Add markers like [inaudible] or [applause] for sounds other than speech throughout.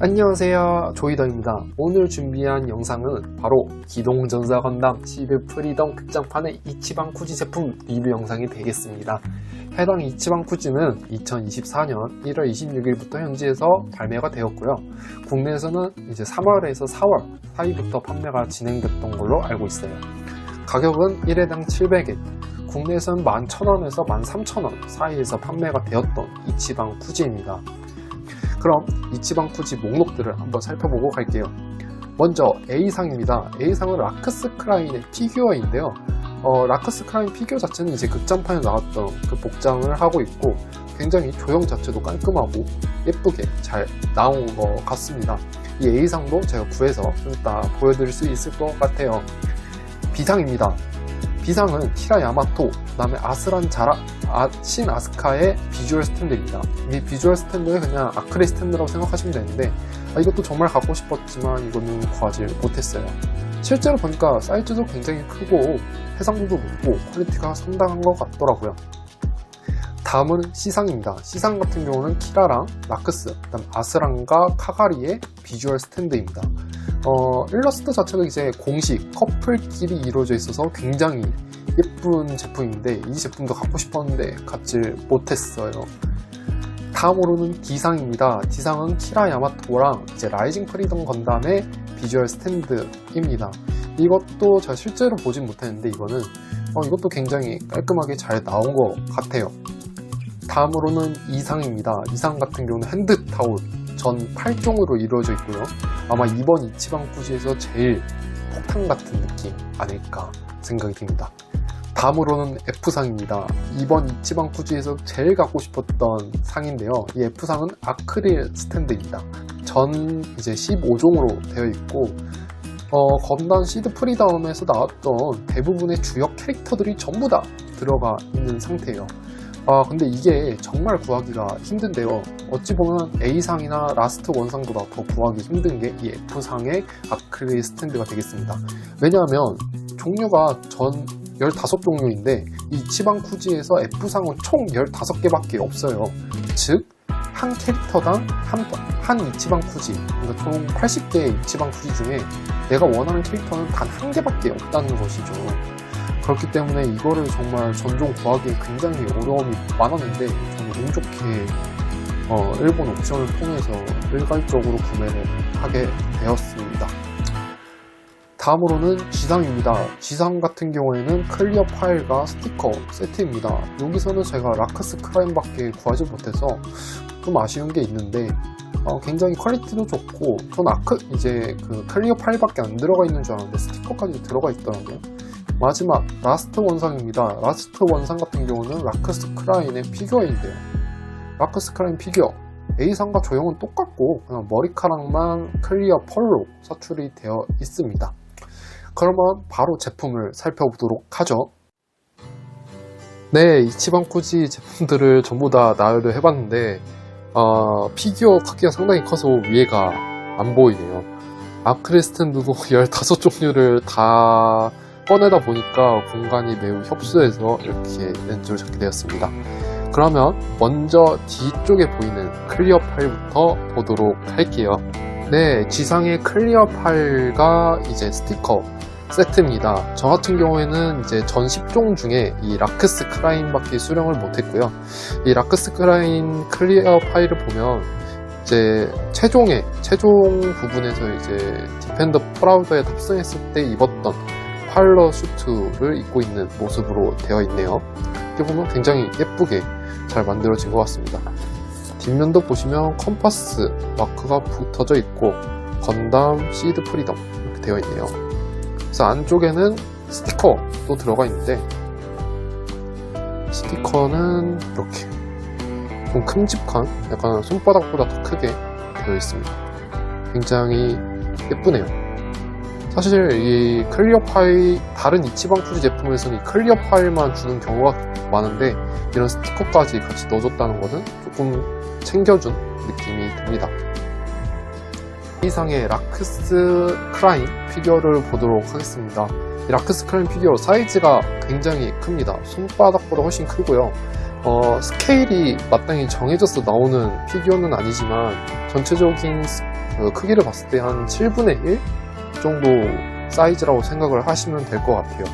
안녕하세요. 조이더입니다. 오늘 준비한 영상은 바로 기동전사 건담 시드 프리덤 극장판의 이치방 쿠지 제품 리뷰 영상이 되겠습니다. 해당 이치방 쿠지는 2024년 1월 26일부터 현지에서 발매가 되었고요. 국내에서는 이제 3월에서 4월 사이부터 판매가 진행됐던 걸로 알고 있어요. 가격은 1회당 700엔 국내에서는 11,000원에서 13,000원 사이에서 판매가 되었던 이치방 쿠지입니다 그럼 이치방 쿠지 목록들을 한번 살펴보고 갈게요. 먼저 A상입니다. A상은 라크스 크라인의 피규어인데요. 어, 라크스 크라인 피규어 자체는 이제 극장판에 나왔던 그 복장을 하고 있고 굉장히 조형 자체도 깔끔하고 예쁘게 잘 나온 것 같습니다. 이 A상도 제가 구해서 좀 이따 보여드릴 수 있을 것 같아요. B상입니다. B상은 키라 야마토, 그 다음에 아스란 자라, 아, 신 아스카의 비주얼 스탠드입니다. 이 비주얼 스탠드는 그냥 아크릴 스탠드라고 생각하시면 되는데 아, 이것도 정말 갖고 싶었지만 이거는 구하지 못했어요. 실제로 보니까 사이즈도 굉장히 크고 해상도도 높고 퀄리티가 상당한 것 같더라고요. 다음은 C상입니다. C상 같은 경우는 키라랑 라크스, 그다음 아스랑과 카가리의 비주얼 스탠드입니다. 어, 일러스트 자체가 이제 공식 커플끼리 이루어져 있어서 굉장히 예쁜 제품인데 이 제품도 갖고 싶었는데 갖지 못했어요. 다음으로는 D상입니다. D상은 키라 야마토랑 이제 라이징 프리덤 건담의 비주얼 스탠드입니다. 이것도 제가 실제로 보진 못했는데 이거는 어, 이것도 굉장히 깔끔하게 잘 나온 것 같아요. 다음으로는 이상입니다. 이상 같은 경우는 핸드 타올 전 8종으로 이루어져 있고요. 아마 이번 이치방 쿠지에서 제일 폭탄 같은 느낌 아닐까 생각이 듭니다. 다음으로는 F상입니다. 이번 이치방 쿠지에서 제일 갖고 싶었던 상인데요. 이 F상은 아크릴 스탠드입니다. 전 이제 15종으로 되어 있고 어, 건단 시드 프리다움에서 나왔던 대부분의 주역 캐릭터들이 전부 다 들어가 있는 상태예요. 아, 근데 이게 정말 구하기가 힘든데요. 어찌 보면 A상이나 라스트 원상보다 더 구하기 힘든 게 이 F상의 아크릴 스탠드가 되겠습니다. 왜냐하면 종류가 전 15종류인데 이 치방 쿠지에서 F상은 총 15개밖에 없어요. 즉, 한 캐릭터당 한, 한 이치방 쿠지, 그러니까 총 80개의 이치방 쿠지 중에 내가 원하는 캐릭터는 단 한 개밖에 없다는 것이죠. 그렇기 때문에 이거를 정말 전종 구하기에 굉장히 어려움이 많았는데 저는 운 좋게 어, 일본 옵션을 통해서 일괄적으로 구매를 하게 되었습니다. 다음으로는 G상입니다. G상 같은 경우에는 클리어 파일과 스티커 세트입니다. 여기서는 제가 라크스 크라임밖에 구하지 못해서 좀 아쉬운 게 있는데 어, 굉장히 퀄리티도 좋고 전 아크 이제 그 클리어 파일밖에 안 들어가 있는 줄 알았는데 스티커까지 들어가 있더라고요. 마지막 라스트 원상입니다. 라스트 원상 같은 경우는 라크스 크라인의 피규어인데요. 라크스 크라인 피규어 A상과 조형은 똑같고 그냥 머리카락만 클리어 펄로 사출이 되어 있습니다. 그러면 바로 제품을 살펴보도록 하죠. 네, 이치방 쿠지 제품들을 전부 다 나열을 해봤는데 어, 피규어 크기가 상당히 커서 위에가 안 보이네요. 아크릴 스탠드도 15종류를 다 꺼내다 보니까 공간이 매우 협소해서 이렇게 렌즈를 잡게 되었습니다. 그러면 먼저 뒤쪽에 보이는 클리어 파일부터 보도록 할게요. 네, 지상의 클리어 파일과 이제 스티커 세트입니다. 저 같은 경우에는 이제 전 10종 중에 이 라크스 크라인밖에 수령을 못했고요. 이 라크스 크라인 클리어 파일을 보면 이제 최종의 최종 부분에서 이제 디펜더 프라우더에 탑승했을 때 입었던 팔러 슈트를 입고 있는 모습으로 되어 있네요. 이렇게 보면 굉장히 예쁘게 잘 만들어진 것 같습니다. 뒷면도 보시면 컴파스 마크가 붙어져 있고 건담 시드 프리덤 이렇게 되어 있네요. 그래서 안쪽에는 스티커도 들어가 있는데 스티커는 이렇게 좀 큼직한 약간 손바닥보다 더 크게 되어 있습니다. 굉장히 예쁘네요. 사실 이 클리어 파일 다른 이치방 쿠지 제품에서는 이 클리어 파일만 주는 경우가 많은데 이런 스티커까지 같이 넣어줬다는 것은 조금 챙겨준 느낌이 듭니다. 이상의 라크스 크라인 피규어를 보도록 하겠습니다. 이 라크스 크라인 피규어 사이즈가 굉장히 큽니다. 손바닥보다 훨씬 크고요. 어, 스케일이 마땅히 정해져서 나오는 피규어는 아니지만 전체적인 그 크기를 봤을 때 한 7분의 1 정도 사이즈라고 생각을 하시면 될 것 같아요.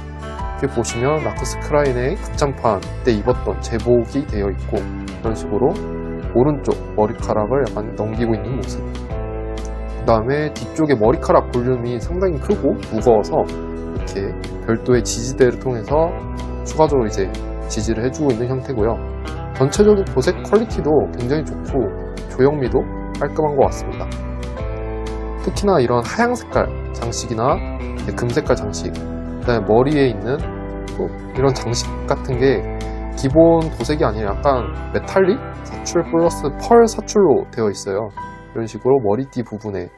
이렇게 보시면 라크스 크라인의 극장판 때 입었던 제복이 되어 있고 이런 식으로 오른쪽 머리카락을 약간 넘기고 있는 모습. 그 다음에 뒤쪽에 머리카락 볼륨이 상당히 크고 무거워서 이렇게 별도의 지지대를 통해서 추가적으로 이제 지지를 해주고 있는 형태고요. 전체적인 도색 퀄리티도 굉장히 좋고 조형미도 깔끔한 것 같습니다. 특히나 이런 하양 색깔 장식이나 이제 금 색깔 장식, 그다음에 머리에 있는 또 이런 장식 같은 게 기본 도색이 아니라 약간 메탈릭 사출 플러스 펄 사출로 되어 있어요. 이런 식으로 머리띠 부분에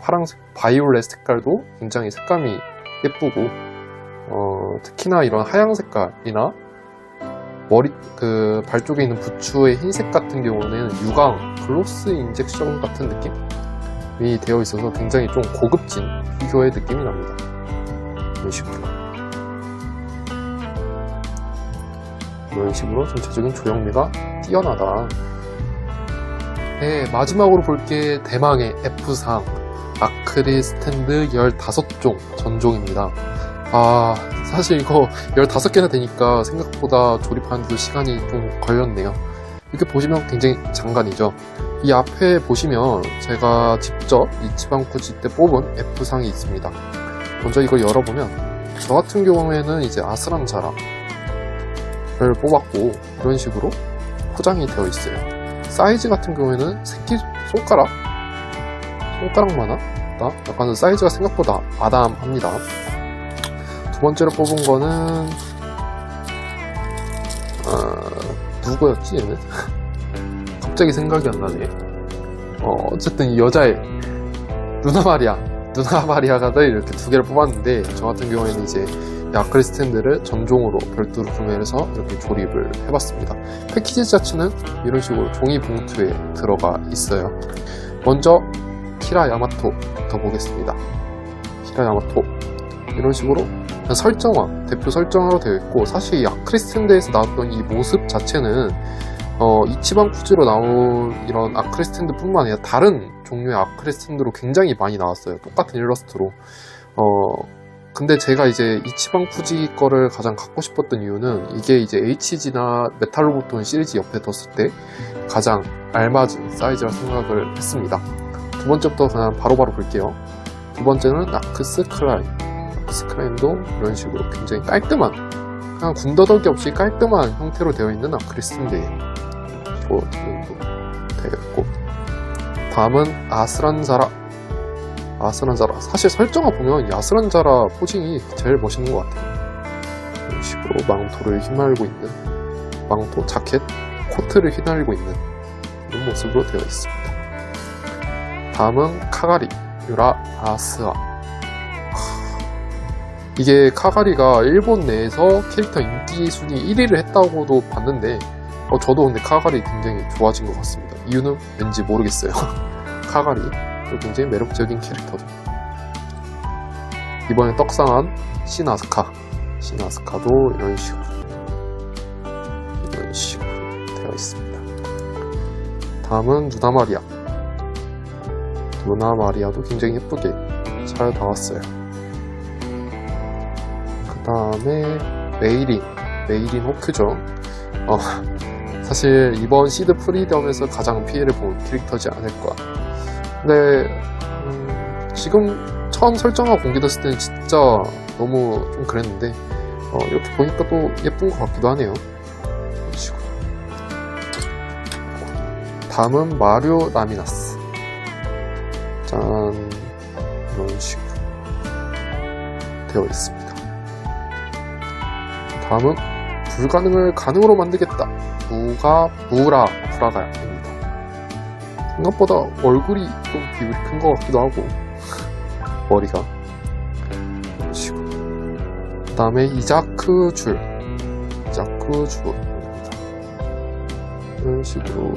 파랑색 바이올렛 색깔도 굉장히 색감이 예쁘고 어, 특히나 이런 하양 색깔이나 머리 그 발 쪽에 있는 부츠의 흰색 같은 경우는 유광 글로스 인젝션 같은 느낌 이 되어 있어서 굉장히 좀 고급진 피규어의 느낌이 납니다. 이런 식으로 이런 식으로 전체적인 조형미가 뛰어나다. 네, 마지막으로 볼 게 대망의 F상 아크릴 스탠드 15종 전종입니다. 아, 사실 이거 15개나 되니까 생각보다 조립하는데도 시간이 좀 걸렸네요. 이렇게 보시면 굉장히 장관이죠. 이 앞에 보시면 제가 직접 이치방 쿠지 때 뽑은 F상이 있습니다. 먼저 이걸 열어보면 저 같은 경우에는 이제 아스란 자라를 뽑았고 이런 식으로 포장이 되어 있어요. 사이즈 같은 경우에는 새끼 손가락 손가락만 하다 약간 사이즈가 생각보다 아담합니다. 두 번째로 뽑은 거는 아, 누구였지 얘는? 갑자기 생각이 안 나네. 어, 어쨌든 이 여자의 누나 마리아 누나 마리아가 이렇게 두 개를 뽑았는데 저 같은 경우에는 이제 이 아크릴 스탠드를 전종으로 별도로 구매를 해서 이렇게 조립을 해봤습니다. 패키지 자체는 이런 식으로 종이 봉투에 들어가 있어요. 먼저 키라 야마토부터 보겠습니다. 키라 야마토 이런 식으로 설정화 대표 설정화로 되어 있고 사실 이 아크릴 스탠드에서 나왔던 이 모습 자체는 어, 이치방 쿠즈로 나온 이런 아크릴 스탠드뿐만 아니라 다른 종류의 아크릴 스탠드로 굉장히 많이 나왔어요. 똑같은 일러스트로. 어, 근데 제가 이제 이치방 쿠지 거를 가장 갖고 싶었던 이유는 이게 이제 HG나 메탈로보톤 시리즈 옆에 뒀을 때 가장 알맞은 사이즈라 생각을 했습니다. 두 번째부터 그냥 바로바로 볼게요. 두 번째는 나크스 클라인. 나크스 클라인도 이런 식으로 굉장히 깔끔한, 그냥 군더더기 없이 깔끔한 형태로 되어 있는 아크릴 스탠드예요. 뭐, 정도 되겠고. 다음은 아스란자라. 아스란자라. 사실 설정을 보면 이 아스란자라 포징이 제일 멋있는 것 같아요. 이런 식으로 망토를 휘날고 있는, 망토, 자켓, 코트를 휘날리고 있는 이런 모습으로 되어 있습니다. 다음은 카가리, 유라 아스아. 이게 카가리가 일본 내에서 캐릭터 인기 순위 1위를 했다고도 봤는데, 어, 저도 근데 카가리 굉장히 좋아진 것 같습니다. 이유는 왠지 모르겠어요. [laughs] 카가리. 굉장히 매력적인 캐릭터죠. 이번에 떡상한 시나스카. 시나스카도 이런 식으로. 이런 식으로 되어 있습니다. 다음은 누나 마리아. 누나 마리아도 굉장히 예쁘게 잘 나왔어요. 그 다음에 메이린. 메이린 호크죠. 어, 사실 이번 시드 프리덤에서 가장 피해를 본 캐릭터지 않을까. 근데 음, 지금 처음 설정화 공개됐을 때는 진짜 너무 좀 그랬는데 어, 이렇게 보니까 또 예쁜 것 같기도 하네요. 다음은 마리오 라미나스. 짠 이런 식으로 되어 있습니다. 다음은 불가능을 가능으로 만들겠다. 무가 무라 브라가입니다. 생각보다 얼굴이 좀 비율이 큰 것 같기도 하고 머리가. 그 다음에 이자크 줄. 이자크 줄입니다. 이런 식으로.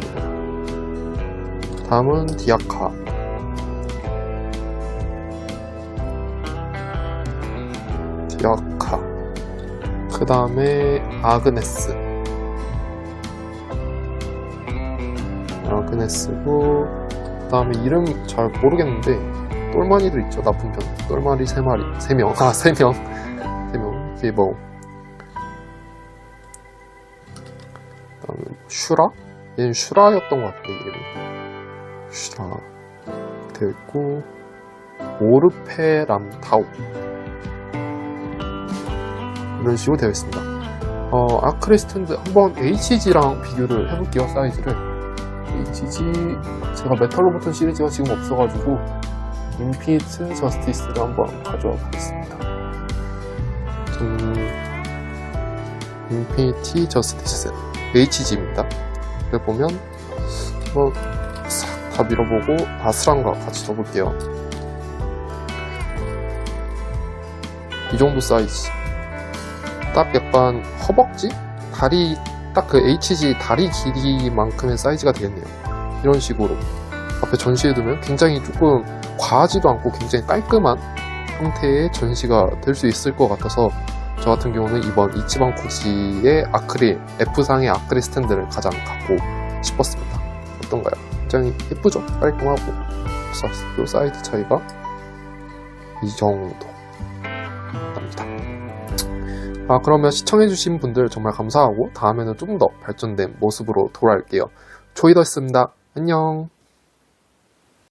다음은 디아카. 디아카. 그 다음에 아그네스. 아그네스고 다음에 이름 잘 모르겠는데 똘마니들 있죠 나쁜 편. 똘마니 세 마리 세 명 아 세 명 세명. 이게 뭐. 그다음에 뭐 슈라? 얘는 슈라였던 것 같은데 이름이. 슈라. 있고 오르페람타오. 이런 식으로 되어 있습니다. 어, 아크리스탠드 한번 HG랑 비교를 해볼게요 사이즈를 HG 제가 메탈 로버튼 시리즈가 지금 없어가지고 인피니트 저스티스를 한번 가져와 보겠습니다. 음, 인피니티 저스티스 HG입니다. 여기 보면 뭐싹다 밀어보고 아스랑과 같이 줘볼게요. 이 정도 사이즈. 딱 약간 허벅지? 다리, 딱 그 HG 다리 길이만큼의 사이즈가 되겠네요. 이런 식으로 앞에 전시해 두면 굉장히 조금 과하지도 않고 굉장히 깔끔한 형태의 전시가 될 수 있을 것 같아서 저 같은 경우는 이번 이치방 쿠지의 아크릴, F상의 아크릴 스탠드를 가장 갖고 싶었습니다. 어떤가요? 굉장히 예쁘죠? 깔끔하고. 그래서 이 사이즈 차이가 이 정도. 아, 그러면 시청해주신 분들 정말 감사하고 다음에는 좀 더 발전된 모습으로 돌아올게요. 조이더였습니다. 안녕.